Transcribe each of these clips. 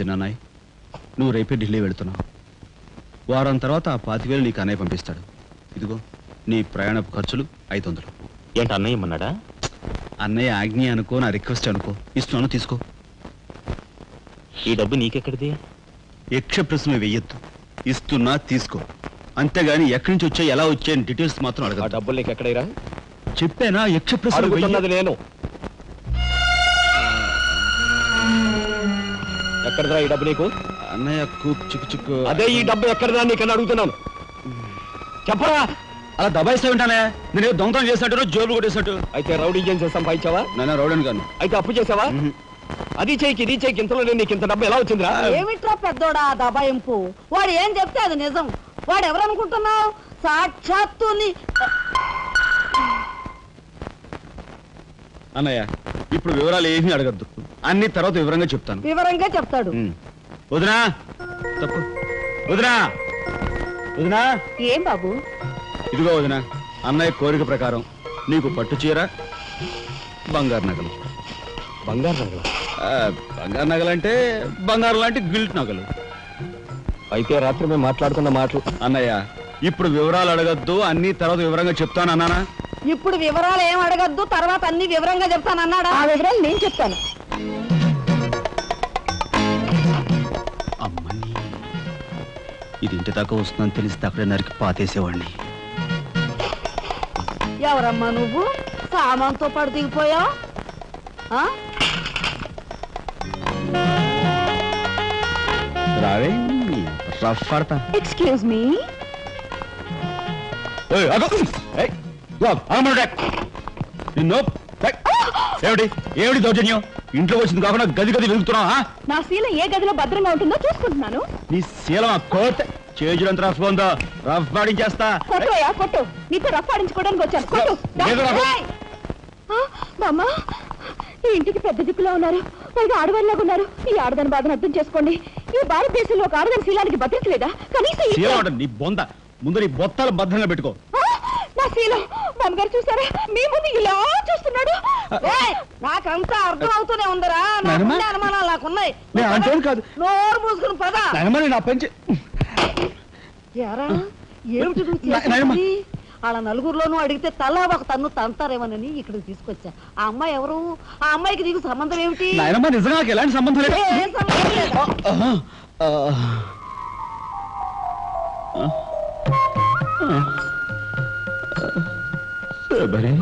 చిన్నానాయ్ నువ్వు రేపే ఢిల్లీ వెళుతున్నావు. వారం తర్వాత ఆ పాతివేలు నీకు అన్నయ్య పంపిస్తాడు. ఇదిగో నీ ప్రయాణపు ఖర్చులు ఐదు వందలు ఏంటి అన్నయ్య ఇమ్మన్నాడా అన్నయ్య ఆజ్ఞ అనుకో నా రిక్వెస్ట్ అనుకో. ఇస్తున్నాను తీసుకో. ఈ డబ్బు నీకెక్కడిది? యక్ష ప్రశ్న వెయ్యొద్దు. ఇస్తున్నా తీసుకో. అంతేగాని ఎక్కడి నుంచి వచ్చాయి ఎలా వచ్చాయని డీటెయిల్స్ మాత్రం ఆ అడగ డబ్బులు నీకు ఎక్కడైరా చెప్పానా? యక్ష ప్రశ్న నేను. ఎక్కడదా ఈ డబ్బు నీకు? అన్నయ్య కూక్ చిక్కు చిక్కు. అదే ఈ డబ్బు ఎక్కడదా నీకని అడుగుతున్నాను. చెప్పరా? అలా దబాయిస్తా ఉంటానే. నేను ఏదో దొంగతనం చేసినట్టు జోబులు కొట్టేసినట్టు. అయితే రౌడీ చేసి సంపాదించావా? నాన్న రౌడన్ గాను అయితే అప్పు చేసావా? అది చేయికి ఇది చేయికి ఇంతలో నేను నీకు ఇంత డబ్బు ఎలా వచ్చిందిరా? ఏమిట్రా పెద్దోడా ఆ దబాయింపు? వాడు ఏం చెప్తే అది నిజం. వాడు ఎవరనుకుంటున్నావు? సాక్షాత్తు నీ- అన్నయ్య ఇప్పుడు వివరాలు ఏమీ అడగద్దు. అన్ని తర్వాత వివరంగా చెప్తాను. వివరంగా చెప్తాడు. ఉమ్. వదినా! తప్పు. వదినా! వదినా! ఏం బాబు? ఇదిగో వదినా అన్నయ్య కోరిక ప్రకారం నీకు పట్టు చీర బంగారు నగలు. బంగారు రంగులా? ఆ, బంగారు నగలు అంటే బంగారు లాంటి గిల్ట్ నగలు. అయితే రాత్రి మేము మాట్లాడుకున్న మాటలు. అన్నయ్య ఇప్పుడు వివరాలు అడగద్దు అన్ని తర్వాత వివరంగా చెప్తాను అన్నానా? ఇప్పుడు వివరాలు ఏం అడగద్దు తర్వాత అన్ని వివరంగా చెప్తాను అన్నాడా ఆ వివరాలు నేను చెప్తాను. ఇది ఇంటి దాకా వస్తుందని తెలిస్తే అక్కడే నరికి పాతేసేవాడిని ఎవరమ్మా నువ్వు సామాన్తో పాటు దిగిపోయావు? రావే రఫ్ పడతా ఎక్స్క్యూజ్ మీ. నిన్ను. ఏమిటి ఏమిటి దౌర్జన్యం ఇంట్లో వచ్చింది కాకుండా గది గది వెలుగుతున్నావా? నా శీల ఏ గదిలో భద్రంగా ఉంటుందో చూసుకుంటున్నాను. నీ శీలం ఆ కోట్. చేజులంత రఫ్ ఉందో? రఫ్ పాడించేస్తా కొట్టుయా కొట్టు. నీతో రఫ్ ఆడించుకోవడానికి వచ్చాను. కొట్టు. లేదు నాకు. ఏయ్! ఆ, బామ్మ ఈ ఇంటికి పెద్ద దిక్కులో ఉన్నారు. పైగా ఆడవాళ్ళగా ఉన్నారు. ఈ ఆడదాని బాధను అర్థం చేసుకోండి. ఈ భారతదేశంలో ఒక ఆడదాని శీలానికి భద్రత లేదా? కనీసం శీలం అంటే నీ బొంద. ముందు నీ బొత్తాలు భద్రంగా పెట్టుకో. నా శీలం బామ్మగారు చూసారా మీ ముందు ఇలా చూస్తున్నాడు నాకంతా అర్థం అవుతూనే ఉందరా నాయనమ్మ? నాకున్న అనుమానాలు నాకున్నాయి నేను అంటేం కాదు. నోరు మూసుకుని పద నాయనమ్మ నా పెంచి ఎరా ఏమిటి నువ్వు నా- నాయనమ్మ. చేసేది? వాళ్ళ నలుగురిలోనూ అడిగితే తలా ఒక తన్ను తంతారేమోనని ఇక్కడికి తీసుకొచ్చా ఆ అమ్మాయి ఎవరు ఆ అమ్మాయికి నీకు సంబంధం ఏమిటి నాయనమ్మ నిజంగా నాకు ఎలాంటి సంబంధం లేదు ఏ సంబంధం లేదు ఆహా. ఆ. ఆ. శబరి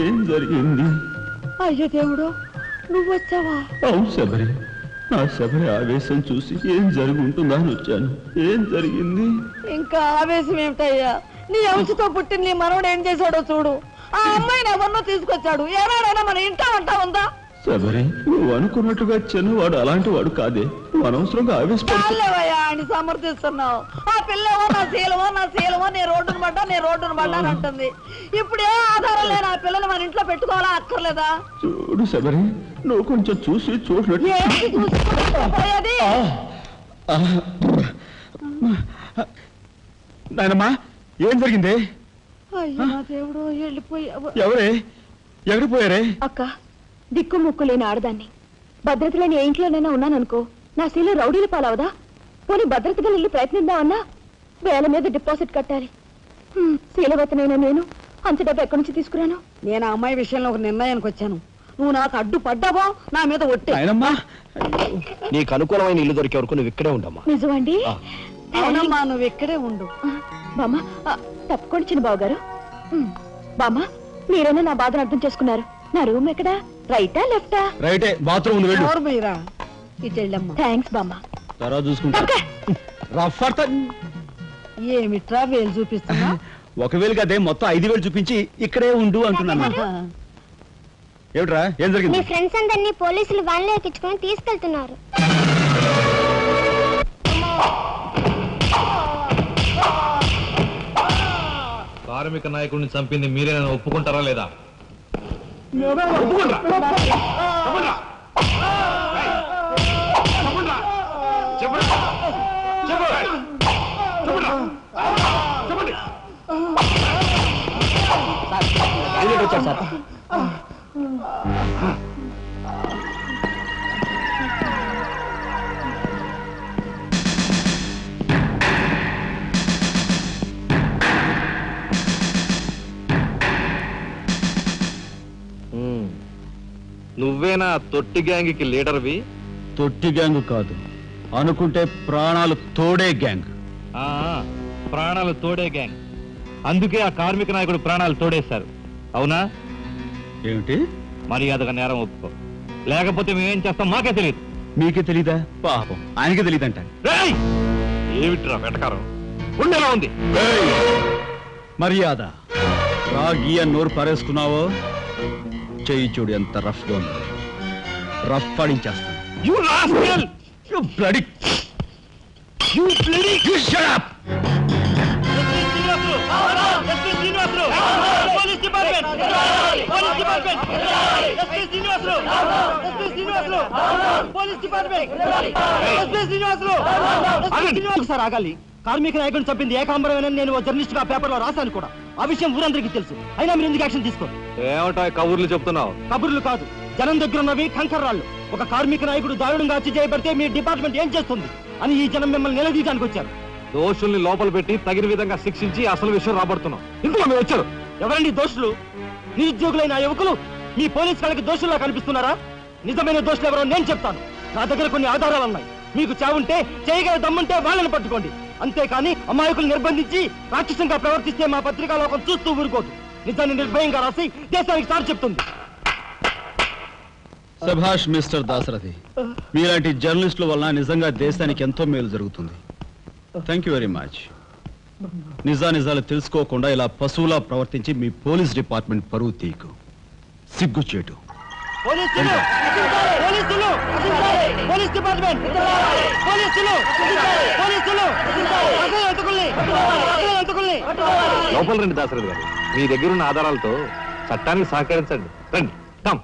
ఏం జరిగింది? అయ్యో దేవుడు నువ్వు వచ్చావా? అవును శబరి నా శబరి ఆవేశం చూసి ఏం జరిగి ఉంటుందా అని వచ్చాను. ఏం జరిగింది? ఇంకా ఆవేశం ఏమిటయ్యా? నీ అంశతో పుట్టిన నీ మనవడు ఏం చేశాడో చూడు. ఆ అమ్మాయిని ఎవరినో తీసుకొచ్చాడు. ఏనాడైనా మన ఇంటా అంటా ఉందా? శబరి నువ్వు అనుకున్నట్టుగా చిన్నవాడు అలాంటి వాడు కాదే. నువ్వు అనవసరంగా ఆవేశపడు ఆయన సమర్థిస్తున్నావు. పిల్లవో నా శీలమో నా శీలమో నీ రోడ్డును పడ్డా నీ రోడ్డును పడ్డా అని అంటుంది. ఇప్పుడు ఏ ఆధారం లేని ఆ పిల్లని మన ఇంట్లో పెట్టుకోవాలా అక్కర్లేదా? చూడు శబరి నువ్వు కొంచెం చూసి చూసినట్టు. ఏంటి నాయనమ్మా ఏం జరిగింది? అయ్యో నా దేవుడు వెళ్ళిపోయావు? ఎవరే? ఎక్కడికి పోయారే? అక్క దిక్కు ముక్కు లేని ఆడదాన్ని. భద్రత లేని ఏ ఇంట్లోనైనా ఉన్నాననుకో నా శీల రౌడీల పాలవదా? పోనీ భద్రతగా వెళ్ళి ప్రయత్నిద్దామన్నా వేల మీద డిపాజిట్ కట్టాలి. హ్మ్, శీలవతనైనా నేను? అంత డబ్బు ఎక్కడి నుంచి తీసుకురాను? నేను ఆ అమ్మాయి విషయంలో ఒక నిర్ణయానికి వచ్చాను. నువ్వు నాకు అడ్డు పడ్డావో నా మీద ఒట్టే. నాయనమ్మా! నీకు అనుకూలమైన ఇల్లు దొరికే వరకు నువ్వు ఇక్కడే ఉండమ్మా. నిజమండి? ఆ. అవునమ్మా నువ్వు ఇక్కడే ఉండు. బామ్మ ఆ, తప్పుకోండి చిన్న బాబు గారు బామ్మ మీరైనా నా బాధను అర్థం చేసుకున్నారు. నా రూమ్ ఎక్కడా? రైటా లెఫ్టా? రైటే బాత్రూమ్ ఉంది వెళ్ళు. ఎవరు మీరా? ఇటు వెళ్ళమ్మా. థ్యాంక్స్ బామ్మ. తర్వాత చూసుకుంటా. రఫ్ ఏమిట్రా వేలు చూపిస్తున్నా? ఒక వేలు కదే మొత్తం ఐదు వేలు చూపించి ఇక్కడే ఉండు అంటున్నాను ఏమిట్రా? ఏం మీ జరిగింది ఫ్రెండ్స్ అందరినీ పోలీసులు వ్యాన్లో ఎక్కించుకొని తీసుకెళ్తున్నారు. కార్మిక నాయకుడిని చంపింది మీరే నన్ను ఒప్పుకుంటారా లేదా? వచ్చాడు సార్. నువ్వేనా తొట్టి లీడర్ లీడర్వి? తొట్టి గ్యాంగ్ కాదు. అనుకుంటే ప్రాణాలు తోడే గ్యాంగ్. ప్రాణాలు తోడే గ్యాంగ్. అందుకే ఆ కార్మిక నాయకుడు ప్రాణాలు తోడేశారు. అవునా? ఏమిటి? మర్యాదగా నేరం ఒప్పుకో. లేకపోతే మేమేం చేస్తాం మాకే తెలియదు మీకే తెలీదా? పాపం. ఆయనకే రేయ్! ఏమిట్రా వెటకారం? ఉండేలా ఉంది? మర్యాద. రాగి అని నోరు పారేసుకున్నావో? చెయ్యి చూడు ఎంత రఫ్గా ఉంది రఫ్ పడించేస్తాను You rascal! You bloody... You bloody... You shut up! ఒకసారి ఆగాలి. కార్మిక నాయకుడిని చంపింది ఏకాంబరమేనని నేను ఓ జర్నలిస్ట్గా పేపర్లో రాశాను కూడా. ఆ విషయం ఊరందరికీ తెలుసు. అయినా మీరు ఎందుకు యాక్షన్ తీసుకోరు? ఏమంటా కబుర్లు చెప్తున్నావు? కబుర్లు కాదు. జనం దగ్గర ఉన్నవి కంకర్రాళ్ళు. ఒక కార్మిక నాయకుడు దారుణంగా హత్య చేయబడితే మీ డిపార్ట్మెంట్ ఏం చేస్తుంది? అని ఈ జనం మిమ్మల్ని నిలదీయడానికి వచ్చారు. దోషుల్ని లోపల పెట్టి తగిన విధంగా శిక్షించి అసలు విషయం రాబడుతున్నాం. ఇందులో మీరు వచ్చారు. ఎవరండి దోషులు? నిరుద్యోగులైన యువకులు మీ పోలీస్ వాళ్ళకి దోషుల్లా కనిపిస్తున్నారా? నిజమైన దోషులు ఎవరో నేను చెప్తాను. నా దగ్గర కొన్ని ఆధారాలు ఉన్నాయి. మీకు చావుంటే చేయగల దమ్ముంటే వాళ్ళని పట్టుకోండి. అంతేకాని అమాయకులు నిర్బంధించి రాక్షసంగా ప్రవర్తిస్తే మా పత్రికా లోకం చూస్తూ ఊరుకోదు. నిజాన్ని నిర్భయంగా రాసి దేశానికి సార్ చెప్తుంది. సభాష్ మిస్టర్ దాసరథి మీలాంటి జర్నలిస్టుల వలన నిజంగా దేశానికి ఎంతో మేలు జరుగుతుంది. థ్యాంక్ యూ వెరీ మచ్ నిజా నిజాలు తెలుసుకోకుండా ఇలా పశువులా ప్రవర్తించి మీ పోలీస్ డిపార్ట్మెంట్ పరువు తీకు సిగ్గుచేటు పోలీసులు పోలీసులు పోలీస్ డిపార్ట్మెంట్. పోలీసులు పోలీసులు అసలు ఎంతకుల్ని అసలు ఎంతకుల్ని లోపల రండి దాసరథి గారు. మీ దగ్గర ఉన్న ఆధారాలతో చట్టానికి సహకరించండి. రండి. కమ్.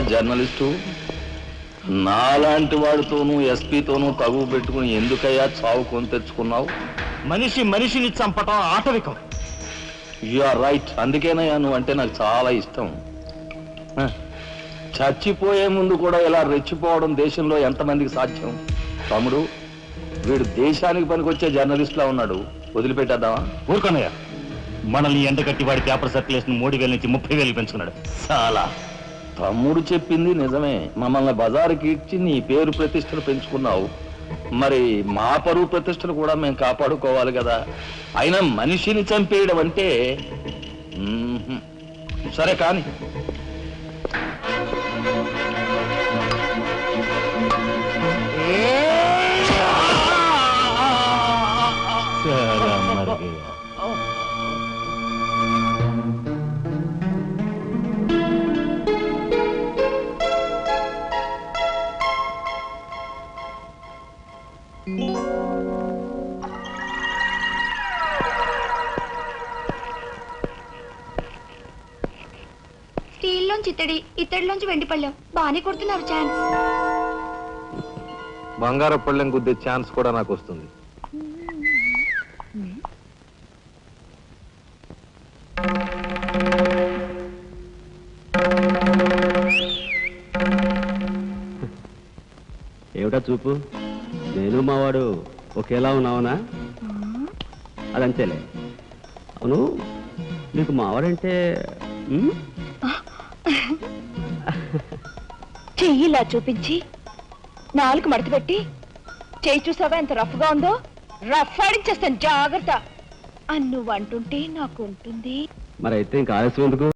జర్నలిస్టు. నాలాంటి వాడితోనూ ఎస్పీతోనూ తగువ పెట్టుకుని ఎందుకయ్యా చావు కొని తెచ్చుకున్నావు? మనిషి మనిషిని చంపటం ఆటవికం. You are right. అందుకేనయ్యా నువ్వు అంటే నాకు చాలా ఇష్టం. చచ్చిపోయే ముందు కూడా ఇలా రెచ్చిపోవడం దేశంలో ఎంతమందికి సాధ్యం? తమ్ముడు వీడు దేశానికి పనికొచ్చే జర్నలిస్ట్లా ఉన్నాడు. వదిలిపెట్టేద్దామా? ఊరుకోనయ్యా. మనల్ని ఎండగట్టి వాడి పేపర్ సర్క్యులేషన్ మూడు వేల నుంచి ముప్పై వేలు పెంచుకున్నాడు. చాలా. తమ్ముడు చెప్పింది నిజమే. మమ్మల్ని బజారుకి ఇచ్చి నీ పేరు ప్రతిష్టలు పెంచుకున్నావు. మరి మా పరువు ప్రతిష్టలు కూడా మేము కాపాడుకోవాలి కదా. అయినా మనిషిని చంపేయడం అంటే సరే కానీ స్టీల్లోంచి ఇత్తడి ఇత్తడిలోంచి వెండి పళ్ళెం. బాగానే కొడుతున్నారు ఛాన్స్ బంగారు పళ్ళెం గుద్దే ఛాన్స్ కూడా నాకు వస్తుంది. ఏమిటా చూపు? నేను మావాడు ఒకేలా ఉన్నావునా? అదంతేలే. అవును నీకు మావాడంటే ఉమ్, చెయ్యిలా చూపించి నాలుగు మడత పెట్టి చెయ్యి చూసావా ఎంత రఫ్గా ఉందో? రఫ్ ఆడించేస్తాను జాగ్రత్త. అని నువ్వు అంటుంటే నాకు ఉంటుంది. మరి అయితే ఇంకా ఆలస్యం ఎందుకు?